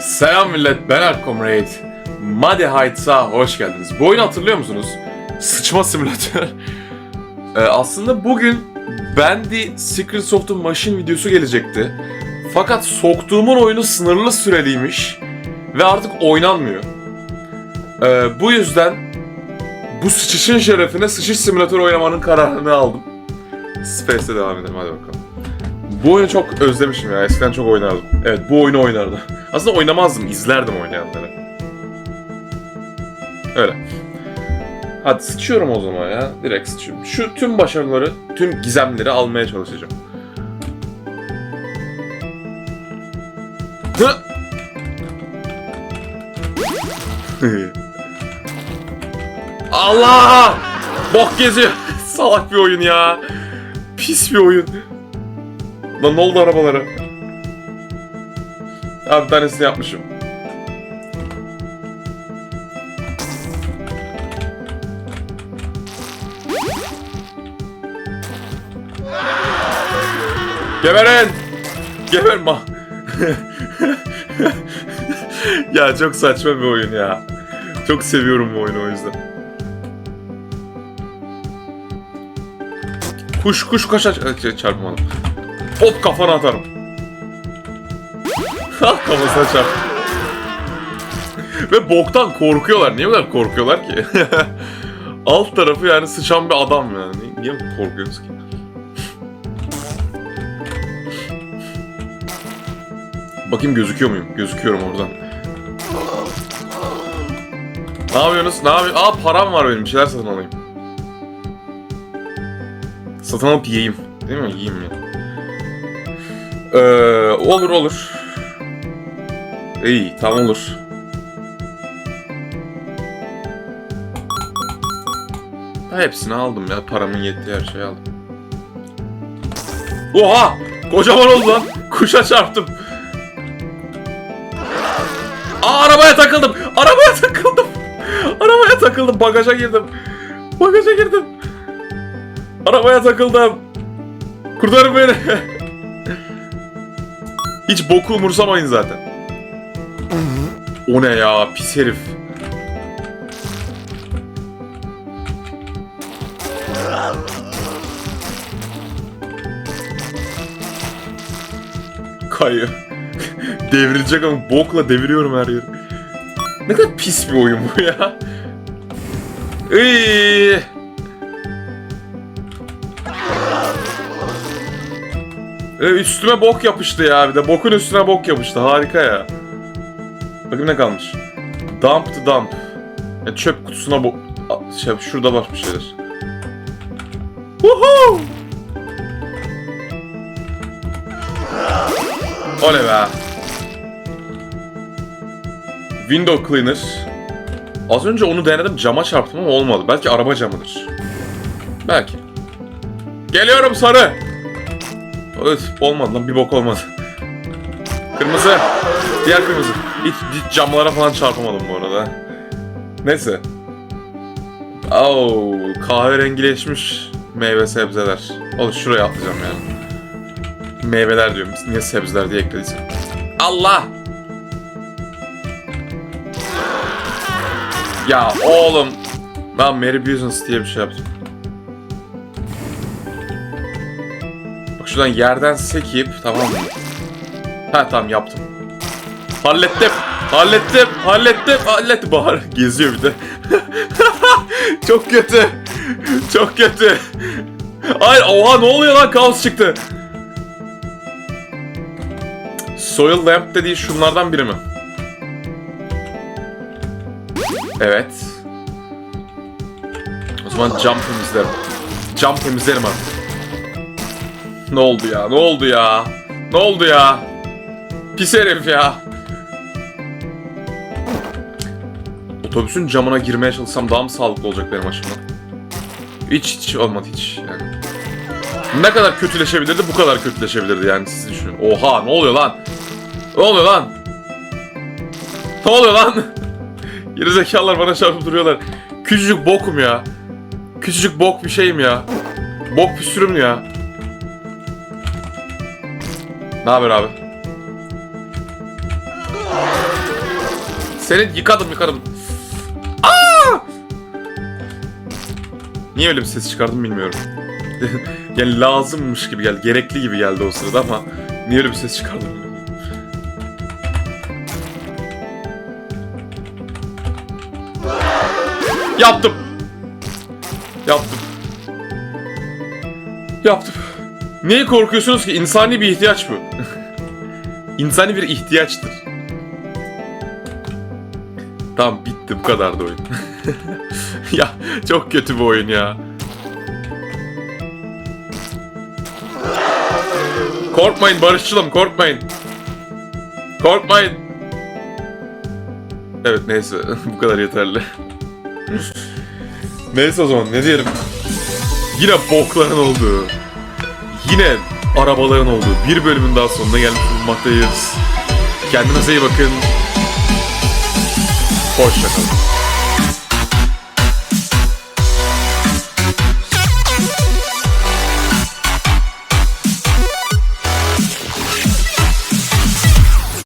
Selam millet, ben Arkomrade. Muddy Heights'a hoş geldiniz. Bu oyunu hatırlıyor musunuz? Sıçma simülatör. Ee, aslında bugün Bendy Secrets of the Machine videosu gelecekti. Fakat soktuğumun oyunu sınırlı süreliymiş ve artık oynanmıyor. Ee, bu yüzden bu sıçışın şerefine sıçış simülatörü oynamanın kararını aldım. Space'e devam edelim hadi bakalım. Bu oyunu çok özlemişim ya. Eskiden çok oynardım. Evet bu oyunu oynardım. Aslında oynamazdım. izlerdim oynayanları. Öyle. Hadi sıçıyorum o zaman ya. Direkt sıçıyorum. Şu tüm başarıları, tüm gizemleri almaya çalışacağım. Allah! Bok geziyor. Salak bir oyun ya. Pis bir oyun. Lan ne oldu arabalara? Abi bir tanesini yapmışım. Geberin! Geberma! ya çok saçma bir oyun ya. Çok seviyorum bu oyunu o yüzden. Kuş kuş kaç aç çarpmadım. Hop kafana atarım. Kafasına çarp. Ve boktan korkuyorlar. Niye bu kadar korkuyorlar ki? Alt tarafı yani sıçan bir adam yani. Niye korkuyorsunuz ki? Bakayım gözüküyor muyum? Gözüküyorum oradan. Ne yapıyorsunuz? Ne yapıyorsunuz? Aa param var benim. Bir şeyler satın alayım. Satın alıp yiyeyim. Değil mi? Yiyeyim ya. Ee, olur olur. İyi tamam olur. Ha, hepsini aldım ya. Paramın yettiği her şeyi aldım. Oha! Kocaman oldu lan. Kuşa çarptım. Aa arabaya takıldım. Arabaya takıldım. Arabaya takıldım. Bagaja girdim. Bagaja girdim. Arabaya takıldım. Kurtarın beni. Hiç boku umursamayın zaten. O ne ya pis herif. Kayıyor. Devrilecek ama bokla deviriyorum her yeri. Ne kadar pis bir oyun bu ya. Iy. E, üstüme bok yapıştı ya bir de. Bokun üstüne bok yapıştı. Harika ya. Bakayım ne kalmış. Dump to dump. Ya çöp kutusuna. A- Şey, şurada var bir şeyler. Woohoo! Oley be. Window cleaner. Az önce onu denedim cama çarptım ama olmadı. Belki araba camıdır. Belki. Geliyorum sarı. Öf, olmadı lan bir bok olmadı. Kırmızı. Diğer kırmızı. Hiç, hiç camlara falan çarpamadım bu arada. Neyse. Oo, kahverengileşmiş meyve sebzeler. Oğlum şuraya atlayacağım yani. Meyveler diyorum. Niye sebzeler diye eklediysem. Allah! Ya oğlum. Ben Mary Business diye bir şey yaptım. Bak şuradan yerden sekip tamam mı? Ha tamam yaptım. Hallettim. Hallettim. Hallettim. Hallettim. Bahar geziyor bir de. Çok kötü. Çok kötü. Ay oha ne oluyor lan kaos çıktı. Soil lamp dediği şunlardan biri mi? Evet. O zaman cam temizlerim. Cam temizlerim artık. Ne oldu ya? Ne oldu ya? Ne oldu ya? Pis herif ya. Otobüsün camına girmeye çalışsam daha mı sağlıklı olacak benim açımdan? Hiç hiç olmadı hiç yani. Ne kadar kötüleşebilirdi bu kadar kötüleşebilirdi yani siz düşünün. Oha ne oluyor lan? Ne oluyor lan? Ne oluyor lan? Gerizekalılar bana çarpıp duruyorlar. Küçücük bokum ya. Küçücük bok bir şeyim ya. Bok püsürüm ya. Ne haber abi? Seni yıkadım yıkadım. Niye öyle bir ses çıkardım bilmiyorum. yani lazımmış gibi geldi. Gerekli gibi geldi o sırada ama niye öyle bir ses çıkardım. Yaptım. Yaptım. Yaptım. Niye korkuyorsunuz ki? İnsani bir ihtiyaç bu. İnsani bir ihtiyaçtır. Tamam bitti bu kadardı oyun. ya çok kötü bu oyun ya. Korkmayın barışçılım korkmayın. Korkmayın. Evet neyse bu kadar yeterli. neyse o zaman ne diyelim. Yine bokların olduğu, yine arabaların olduğu bir bölümün daha sonuna gelmiş bulunmaktayız. Kendinize iyi bakın. Hoşçakalın.